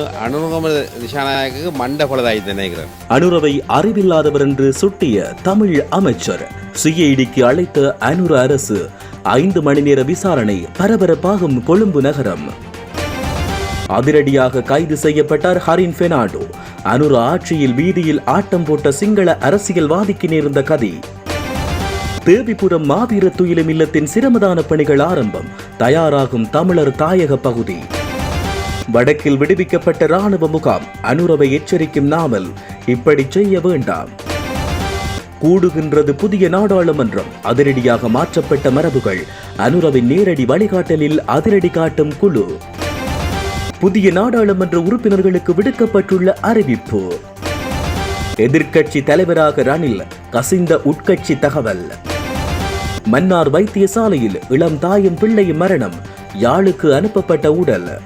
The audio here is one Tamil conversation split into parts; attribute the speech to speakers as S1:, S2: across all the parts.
S1: அனுகம திசாநாயக்கு மண்ட பலதாயிட்டு நினைக்கிறேன்
S2: அனுரவை அறிவில்லாதவர் என்று சுட்டிய தமிழ் அமைச்சர் சிஐடிக்கு அழைத்த அனுர அரசு ஐந்து மணி நேர விசாரணை பரபரப்பாகும் கொழும்பு நகரம். அதிரடியாக கைது செய்யப்பட்டார் ஹரின் பெனாடோ. அனுர ஆட்சியில் வீதியில் ஆட்டம் போட்ட சிங்கள அரசியல்வாதிக்கு நேர்ந்த கதி. தேவிபுரம் மாவீர துயிலும் இல்லத்தின் சிரமதான பணிகள் ஆரம்பம். தயாராகும் தமிழர் தாயக பகுதி. வடக்கில் விடுவிக்கப்பட்ட ராணுவ முகாம் அனுரவை எச்சரிக்கும் நாமல் இப்படி செய்ய வேண்டாம். கூடுகின்றது புதிய நாடாளுமன்றம். அதிரடியாக மாற்றப்பட்ட மரபுகள். அனுரவின் நேரடி வழிகாட்டலில் அதிரடி காட்டும் குழு. புதிய நாடாளுமன்ற உறுப்பினர்களுக்கு விடுக்கப்பட்டுள்ள அறிவிப்பு. எதிர்க்கட்சி தலைவராக ரணில் கசிந்த உட்கட்சி தகவல். மன்னார் வைத்தியசாலையில் இளம் தாயும் பிள்ளையும் மரணம். யாழுக்கு அனுப்பப்பட்ட உடல்.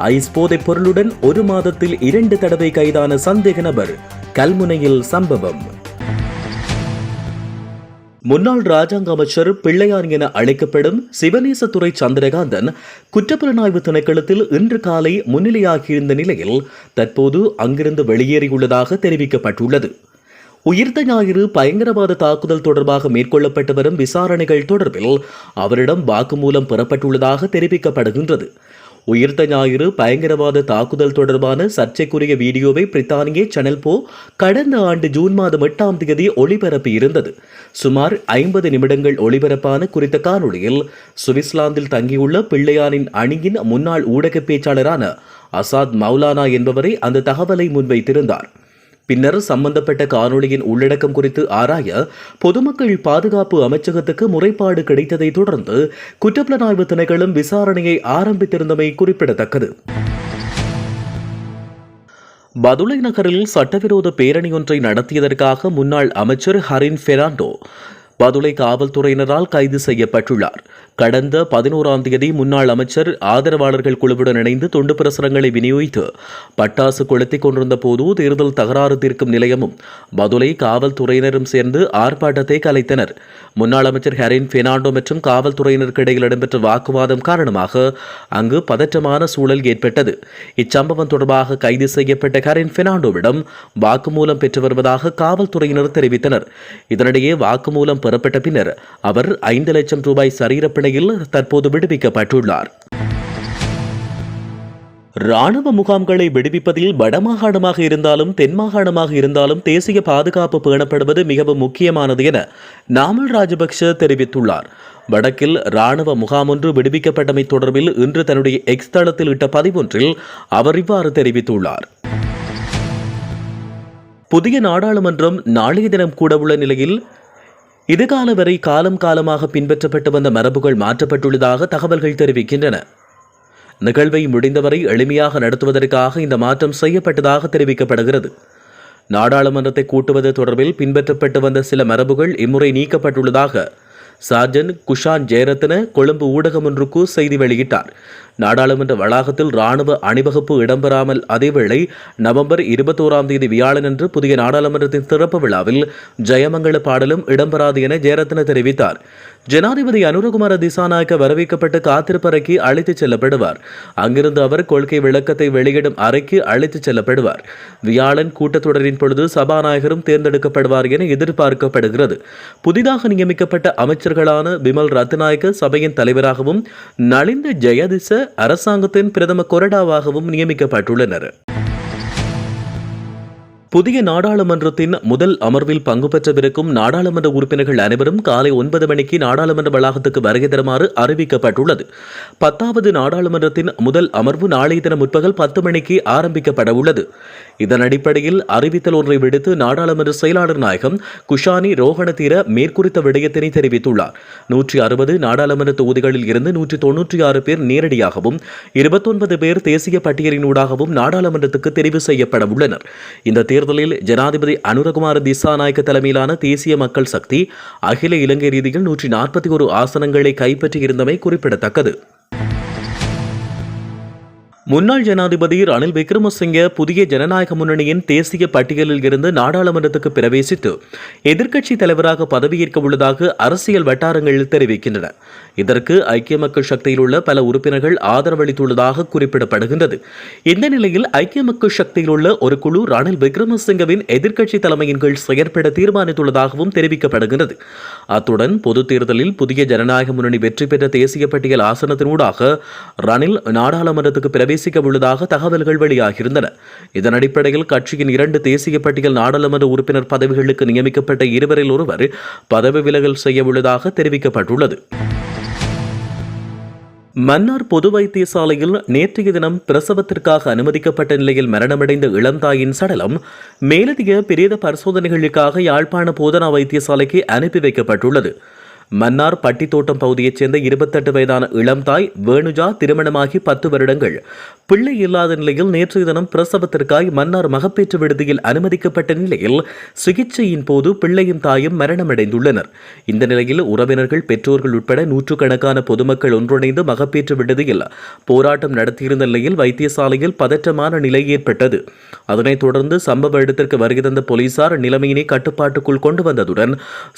S2: ஐஸ் போதைப் பொருளுடன் ஒரு மாதத்தில் இரண்டு தடவை கைதான சந்தேக நபர் கல்முனையில் சம்பவம். முன்னாள் ராஜாங்க அமைச்சர் பிள்ளையார் என அழைக்கப்படும் சிவநேசத்துறை சந்திரகாந்தன் குற்றப்புலனாய்வு திணைக்களத்தில் இன்று காலை முன்னிலையாகியிருந்த நிலையில் தற்போது அங்கிருந்து வெளியேறியுள்ளதாக தெரிவிக்கப்பட்டுள்ளது. உயிர்த்த ஞாயிறு பயங்கரவாத தாக்குதல் தொடர்பாக மேற்கொள்ளப்பட்டு வரும் விசாரணைகள் தொடர்பில் அவரிடம் வாக்குமூலம் பெறப்பட்டுள்ளதாக தெரிவிக்கப்படுகின்றது. உயிர்த்த ஞாயிறு பயங்கரவாத தாக்குதல் தொடர்பான சர்ச்சைக்குரிய வீடியோவை பிரித்தானிய சேனல் போ கடந்த ஆண்டு ஜூன் மாதம் எட்டாம் தேதி ஒளிபரப்பி இருந்தது. சுமார் ஐம்பது நிமிடங்கள் ஒளிபரப்பான குறித்த காணொளியில் சுவிட்சர்லாந்தில் தங்கியுள்ள பிள்ளையானின் அணியின் முன்னாள் ஊடக பேச்சாளரான அசாத் மௌலானா என்பவரை அந்த தகவலை முன்வைத்திருந்தார். பின்னர் சம்பந்தப்பட்ட காணொலியின் உள்ளடக்கம் குறித்து ஆராய பொதுமக்கள் பாதுகாப்பு அமைச்சகத்துக்கு முறைப்பாடு கிடைத்ததை தொடர்ந்து குற்றப்புலனாய்வு திணைக்களம் விசாரணையை ஆரம்பித்திருந்தமை குறிப்பிடத்தக்கது. பதுளை நகரில் சட்டவிரோத பேரணி ஒன்றை நடத்தியதற்காக முன்னாள் அமைச்சர் ஹரின் பெர்னாண்டோ பதுளை காவல்துறையினரால் கைது செய்யப்பட்டுள்ளார். கடந்த பதினோராம் தேதி முன்னாள் அமைச்சர் ஆதரவாளர்கள் குழுவுடன் இணைந்து தொண்டு பிரசுரங்களை விநியோகித்து பட்டாசு கொளுத்திக் கொண்டிருந்த போது தேர்தல் தகராறு தீர்க்கும் நிலையமும் பதுளை காவல்துறையினரும் சேர்ந்து ஆர்ப்பாட்டத்தை கலைத்தனர். முன்னாள் அமைச்சர் ஹெரின் பெர்னாண்டோ மற்றும் காவல்துறையினருக்கு இடையில் இடம்பெற்ற வாக்குவாதம் காரணமாக அங்கு பதற்றமான சூழல் ஏற்பட்டது. இச்சம்பவம் தொடர்பாக கைது செய்யப்பட்ட ஹரின் பெர்னாண்டோவிடம் வாக்குமூலம் பெற்று வருவதாக காவல்துறையினர் தெரிவித்தனர். இதனிடையே வாக்குமூலம் பெறப்பட்ட பின்னர் அவர் ஐந்து லட்சம் ரூபாய் சரீரப்பிணையில் தற்போது விடுவிக்கப்பட்டுள்ளார். ராணுவ முகாம்களை விடுவிப்பதில் வடமாகாணமாக இருந்தாலும் தென்மாகாணமாக இருந்தாலும் தேசிய பாதுகாப்பு பேணப்படுவது மிகவும் முக்கியமானது என நாமல் ராஜபக்ஷ தெரிவித்துள்ளார். வடக்கில் ராணுவ முகாம் ஒன்று விடுவிக்கப்பட்டமை தொடர்பில் இன்று தன்னுடைய எக்ஸ் தளத்தில் இட்ட பதிவொன்றில் அவர் இவ்வாறு தெரிவித்துள்ளார். புதிய நாடாளுமன்றம் நாளைய தினம் கூட உள்ள நிலையில் இதுகால வரை காலம் காலமாக பின்பற்றப்பட்டு வந்த மரபுகள் மாற்றப்பட்டுள்ளதாக தகவல்கள் தெரிவிக்கின்றன. நிகழ்வை முடிந்தவரை எளிமையாக நடத்துவதற்காக இந்த மாற்றம் செய்யப்பட்டதாக தெரிவிக்கப்படுகிறது. நாடாளுமன்றத்தை கூட்டுவது தொடர்பில் பின்பற்றப்பட்டு வந்த சில மரபுகள் இம்முறை நீக்கப்பட்டுள்ளதாக சார்ஜன் குஷான் ஜெயரத்ன கொழும்பு ஊடகம் ஒன்றுக்கு செய்தி வெளியிட்டார். நாடாளுமன்ற வளாகத்தில் ராணுவ அணிவகுப்பு இடம்பெறாமல் அதேவேளை நவம்பர் இருபத்தோராம் தேதி வியாழனன்று புதிய நாடாளுமன்றத்தின் திறப்பு விழாவில் ஜெயமங்கள பாடலும் இடம்பெறாது என ஜெயரத்ன தெரிவித்தார். ஜனாதிபதி அனுரகுமார திசாநாயக்க வரவேற்கப்பட்டு காத்திருப்பறைக்கு அழைத்துச் செல்லப்படுவார். அங்கிருந்து அவர் கொள்கை விளக்கத்தை வெளியிடும் அறைக்கு அழைத்துச் செல்லப்படுவார். வியாழன் கூட்டத்தொடரின் பொழுது சபாநாயகரும் தேர்ந்தெடுக்கப்படுவார் என எதிர்பார்க்கப்படுகிறது. புதிதாக நியமிக்கப்பட்ட அமைச்சர்களான விமல் ரத்நாயக்க சபையின் தலைவராகவும் நலிந்த ஜெயதிச அரசாங்கத்தின் பிரதம கொறடாவாகவும் நியமிக்கப்பட்டுள்ளனர். புதிய நாடாளுமன்றத்தின் முதல் அமர்வில் பங்கு பெற்றவிருக்கும் நாடாளுமன்ற உறுப்பினர்கள் அனைவரும் காலை ஒன்பது மணிக்கு நாடாளுமன்ற வளாகத்துக்கு வருகை தருமாறு அறிவிக்கப்பட்டுள்ளது. பத்தாவது நாடாளுமன்றத்தின் முதல் அமர்வு நாளைய தினம் முற்பகல் பத்து மணிக்கு ஆரம்பிக்கப்பட உள்ளது இதன் அடிப்படையில் அறிவித்தல் ஒன்றை விடுத்து நாடாளுமன்ற செயலாளர் நாயகம் குஷானி ரோஹணதீர மேற்குறித்த விடயத்தினை தெரிவித்துள்ளார். நூற்றி அறுபது நாடாளுமன்ற தொகுதிகளில் இருந்து நூற்றி தொன்னூற்றி ஆறு பேர் நேரடியாகவும் இருபத்தொன்பது பேர் தேசிய பட்டியலினூடாகவும் நாடாளுமன்றத்துக்கு தெரிவு செய்யப்பட உள்ளனர். இந்த தேர்தலில் ஜனாதிபதி அனுரகுமார திசாநாயக்க தலைமையிலான தேசிய மக்கள் சக்தி அகில இலங்கை ரீதியில் நூற்றி நாற்பத்தி ஒரு ஆசனங்களை கைப்பற்றியிருந்தமை குறிப்பிடத்தக்கது. முன்னாள் ஜனாதிபதி ரணில் விக்ரமசிங்கே புதிய ஜனநாயக முன்னணியின் தேசிய பட்டியலில் இருந்து நாடாளுமன்றத்துக்கு பிரவேசித்து எதிர்க்கட்சி தலைவராக பதவியேற்க உள்ளதாக அரசியல் வட்டாரங்கள் தெரிவிக்கின்றன. இதற்கு ஐக்கிய மக்கள் சக்தியில் உள்ள பல உறுப்பினர்கள் ஆதரவளித்துள்ளதாக குறிப்பிடப்படுகின்றது. இந்த நிலையில் ஐக்கிய மக்கள் சக்தியில் உள்ள ஒரு குழு ரணில் விக்ரமசிங்கவின் எதிர்க்கட்சி தலைமையின் கீழ் செயற்பட தீர்மானித்துள்ளதாகவும் தெரிவிக்கப்படுகின்றது. அத்துடன் பொது தேர்தலில் புதிய ஜனநாயக முன்னணி வெற்றி பெற்ற தேசிய பட்டியல் ஆசனத்தினூடாக ரணில் நாடாளுமன்றத்துக்கு பிரவேசி பிரவேசிக்க உள்ளதாக தகவல்கள் வெளியாகியிருந்தன. இதன் அடிப்படையில் கட்சியின் இரண்டு தேசிய பட்டியல் நாடாளுமன்ற உறுப்பினர் பதவிகளுக்கு நியமிக்கப்பட்ட இருவரில் ஒருவர் பதவி விலகல் செய்ய உள்ளதாக தெரிவிக்கப்பட்டுள்ளது. மன்னார் பொது வைத்தியசாலையில் நேற்றைய தினம் பிரசவத்திற்காக அனுமதிக்கப்பட்ட நிலையில் மரணமடைந்த இளந்தாயின் சடலம் மேலதிக பிரேத பரிசோதனைகளுக்காக யாழ்ப்பாண போதனா வைத்தியசாலைக்கு அனுப்பி வைக்கப்பட்டுள்ளது. மன்னார் பட்டித்தோட்டம் பகுதியைச் சேர்ந்த இருபத்தெட்டு வயதான இளம்தாய் வேணுஜா திருமணமாகி பத்து வருடங்கள். பிள்ளை இல்லாத நிலையில் நேற்றைய தினம் பிரசவத்திற்காய் மன்னார் மகப்பேற்று விடுதியில் அனுமதிக்கப்பட்ட நிலையில் சிகிச்சையின் போது பிள்ளையும் தாயும் மரணமடைந்துள்ளனர். இந்த நிலையில் உறவினர்கள் பெற்றோர்கள் உட்பட நூற்றுக்கணக்கான பொதுமக்கள் ஒன்றிணைந்து மகப்பேற்று விடுதியில் போராட்டம் நடத்தியிருந்த நிலையில் வைத்தியசாலையில் பதற்றமான நிலை ஏற்பட்டது. அதனைத் தொடர்ந்து சம்பவ இடத்திற்கு வருகை தந்த போலீசார் நிலைமையினை கட்டுப்பாட்டுக்குள் கொண்டு வந்ததுடன்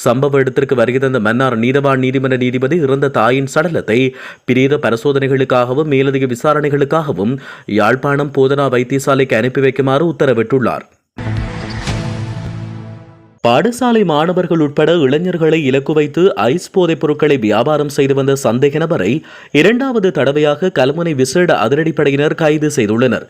S2: சம்பவ இடத்திற்கு வருகை தந்த மன்னார் நீதவான் நீதிமன்ற நீதிபதி இறந்த தாயின் சடலத்தை பிரேத பரிசோதனைகளுக்காகவும் மேலதிக விசாரணைகளுக்காகவும் யாழ்ப்பாணம் போதனா வைத்தியசாலைக்கு அனுப்பி வைக்குமாறு உத்தரவிட்டுள்ளார். பாடசாலை மாணவர்கள் உட்பட இளைஞர்களை இலக்கு வைத்து ஐஸ் போதைப் பொருட்களை வியாபாரம் செய்து வந்த சந்தேக நபரை இரண்டாவது தடவையாக கல்முனை விசேட அதிரடிப்படையினர் கைது செய்துள்ளனர்.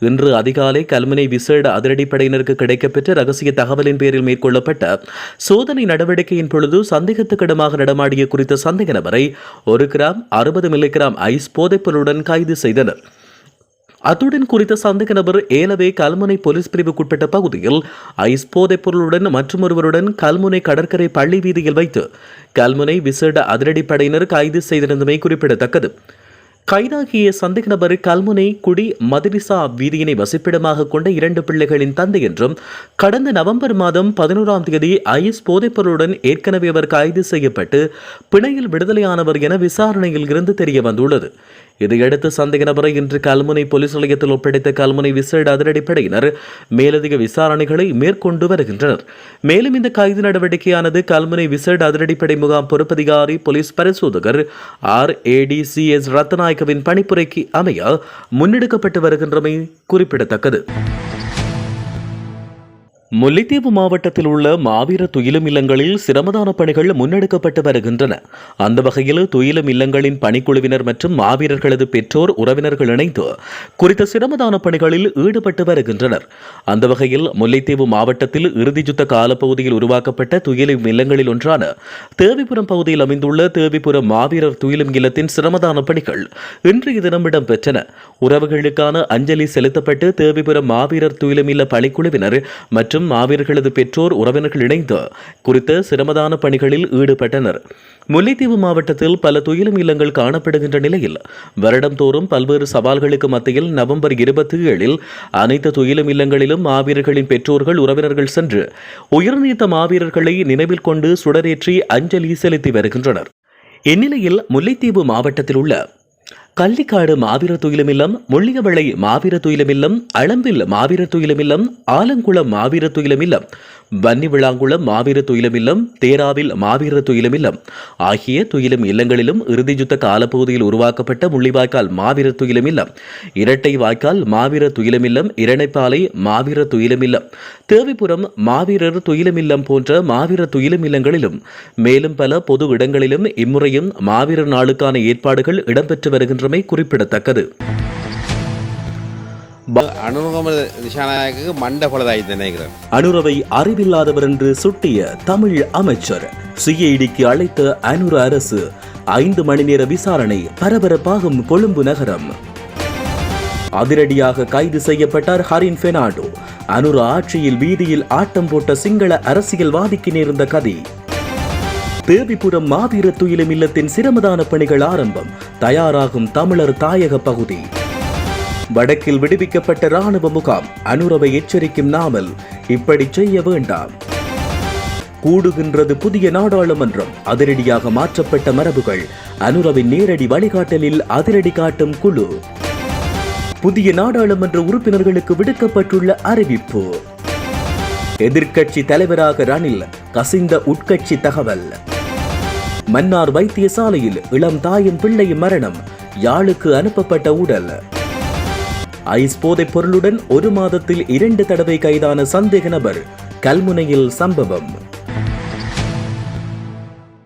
S2: இன்று அதிகாலை கல்முனை விசேட அதிரடிப்படையினருக்கு கிடைக்கப்பெற்ற ரகசிய தகவலின் பேரில் மேற்கொள்ளப்பட்ட சோதனை நடவடிக்கையின் பொழுது சந்தேகத்துக்கிடமாக நடமாடிய குறித்த சந்தேக நபரை ஒரு கிராம் அறுபது மில்லிகிராம் ஐஸ் போதைப்பொருளுடன் கைது செய்தனர். அத்துடன் குறித்த சந்தேக நபர் ஏலவே கல்முனை போலீஸ் பிரிவுக்குட்பட்ட பகுதியில் ஐஸ் போதைப் பொருளுடன் மற்றொருவருடன் கல்முனை கடற்கரை பள்ளி வீதியில் வைத்து கல்முனை விசேட அதிரடிப்படையினர் கைது செய்திருந்தமை குறிப்பிடத்தக்கது. கைதாகிய சந்தேக நபர் கல்முனை குடி மதுரிசா வீதியினை வசிப்பிடமாக கொண்ட இரண்டு பிள்ளைகளின் தந்தை என்றும் கடந்த நவம்பர் மாதம் பதினோராம் தேதி ஐஎஸ் போதைப்பொருளுடன் ஏற்கனவே அவர் கைது செய்யப்பட்டு பிணையில் விடுதலையானவர் என விசாரணையில் இருந்து தெரிய வந்துள்ளது. இதையடுத்து சந்தேக நபரை இன்று கல்முனை போலீஸ் நிலையத்தில் ஒப்படைத்த கல்முனை விசேட அதிரடிப்படையினர் மேலதிக விசாரணைகளை மேற்கொண்டு வருகின்றனர். மேலும் இந்த கைது நடவடிக்கையானது கல்முனை விசேட அதிரடிப்படை முகாம் பொறுப்பதிகாரி போலீஸ் பரிசோதகர் ஆர் ஏடிசிஎஸ் ரத்நாயகவின் பணிப்புரைக்கு அமைய முன்னெடுக்கப்பட்டு வருகின்றமை குறிப்பிடத்தக்கது. முல்லைத்தீவு மாவட்டத்தில் உள்ள மாவீர துயிலும் இல்லங்களில் சிரமதான பணிகள் முன்னெடுக்கப்பட்டு வருகின்றன. அந்த வகையில் துயிலும் இல்லங்களின் பணிக்குழுவினர் மற்றும் மாவீரர்களது பெற்றோர் உறவினர்கள் இணைந்து குறித்த சிரமதான பணிகளில் ஈடுபட்டு வருகின்றனர். அந்த வகையில் முல்லைத்தீவு மாவட்டத்தில் இறுதி காலப்பகுதியில் உருவாக்கப்பட்ட துயிலும் இல்லங்களில் ஒன்றான தேவிபுரம் பகுதியில் அமைந்துள்ள தேவிபுரம் மாவீரர் துயிலும் இல்லத்தின் சிரமதான பணிகள் இன்றைய தினம் இடம்பெற்றன. உறவுகளுக்கான அஞ்சலி செலுத்தப்பட்டு தேவிபுரம் மாவீரர் துயிலும் இல்ல பணிக்குழுவினர் மற்றும் மற்றும் மாவீரர்களது பெற்றோர் உறவினர்கள் இணைந்து குறித்த சிரமதான பணிகளில் ஈடுபட்டனர். முல்லைத்தீவு மாவட்டத்தில் பல துயிலும் இல்லங்கள் காணப்படுகின்ற நிலையில் வருடந்தோறும் பல்வேறு சவால்களுக்கு மத்தியில் நவம்பர் இருபத்தி ஏழில் அனைத்து துயிலும் இல்லங்களிலும் மாவீரர்களின் பெற்றோர்கள் உறவினர்கள் சென்று உயிர்நீத்த மாவீரர்களை நினைவில் கொண்டு சுடரேற்றி அஞ்சலி செலுத்தி வருகின்றனர். இந்நிலையில் முல்லைத்தீவு மாவட்டத்தில் உள்ள கள்ளிக்காடு மாவீர துயிலமில்லம் முள்ளியவளை மாவீர துயிலமில்லம் அளம்பில் மாவீர துயிலமில்லம் ஆலங்குளம் மாவீர துயிலமில்லம். வன்னி விளாங்குளம் மாவீர துயிலமில்லம் தேராவில் மாவீர துயிலமில்லம். ஆகிய துயிலம் இல்லங்களிலும் இறுதியுத்த காலப்பகுதியில் உருவாக்கப்பட்ட முள்ளிவாய்க்கால் மாவீர துயிலமில்லம். இரட்டை வாய்க்கால் மாவீர துயிலமில்லம் இரணைப்பாலை மாவீர துயிலமில்லம். தேவிபுரம் மாவீரர் துயிலமில்லம் போன்ற மாவீர துயிலமில்லங்களிலும் மேலும் பல பொது இடங்களிலும் இம்முறையும் மாவீரர் நாளுக்கான ஏற்பாடுகள் இடம்பெற்று வருகின்றமை குறிப்பிடத்தக்கது.
S1: அனுகம திசாநாயக்கு மண்ட நினைக்கிறேன்
S2: அனுரவை அறிவில்லாதவர் என்று சுட்டிய தமிழ் அமைச்சர் சிஐடிக்கு அழைத்த அனுர அரசு ஐந்து மணி நேர விசாரணை பரபரப்பாகும் கொழும்பு நகரம். அதிரடியாக கைது செய்யப்பட்டார் ஹரின் பெனாடோ. அனுர ஆட்சியில் வீதியில் ஆட்டம் போட்ட சிங்கள அரசியல்வாதிக்கு நேர்ந்த கதி. தேவிபுரம் மாவீர துயிலும் இல்லத்தின் சிரமதான பணிகள் ஆரம்பம். தயாராகும் தமிழர் தாயக பகுதி. வடக்கில் விடுவிக்கப்பட்ட ராணுவ முகாம் அனுரவை எச்சரிக்கும் நாமல் இப்படி செய்ய வேண்டாம். கூடுகின்றது புதிய நாடாளுமன்றம். அதிரடியாக மாற்றப்பட்ட மரபுகள். அனுரவின் நேரடி வழிகாட்டலில் அதிரடி காட்டும் குழு. புதிய நாடாளுமன்ற உறுப்பினர்களுக்கு விடுக்கப்பட்டுள்ள அறிவிப்பு. எதிர்க்கட்சி தலைவராக ரணில் கசிந்த உட்கட்சி தகவல். மன்னார் வைத்தியசாலையில் இளம் தாயின் பிள்ளை மரணம். யாழுக்கு அனுப்பப்பட்ட உடல். ஐஸ் போதைப் பொருளுடன் ஒரு மாதத்தில் இரண்டு தடவை கைதான சந்தேக நபர் கல்முனையில் சம்பவம்.